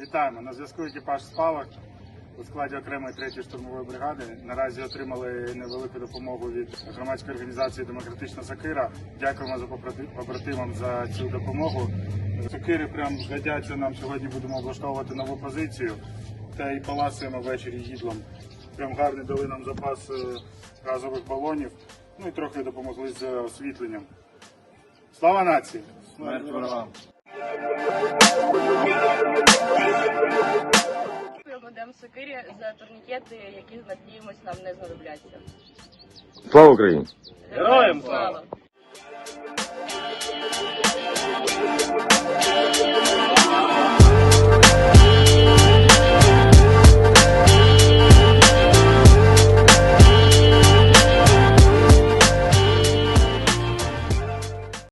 Вітаємо на зв'язку екіпаж Спалах у складі окремої третьої штурмової бригади. Наразі отримали невелику допомогу від громадської організації Демократична Сокира. Дякуємо за побратимам за цю допомогу. Сокири прям згодяться нам сьогодні. Будемо облаштовувати нову позицію та й поласуємо ввечері їдлом. Прям гарний дали нам запас е, газових балонів. Ну і трохи допомогли з освітленням. Слава нації! Смерть ворогам. Дякуємо Сокирі за турнікети, які надіємось нам не знадобляться. Слава Україні! Героям слава!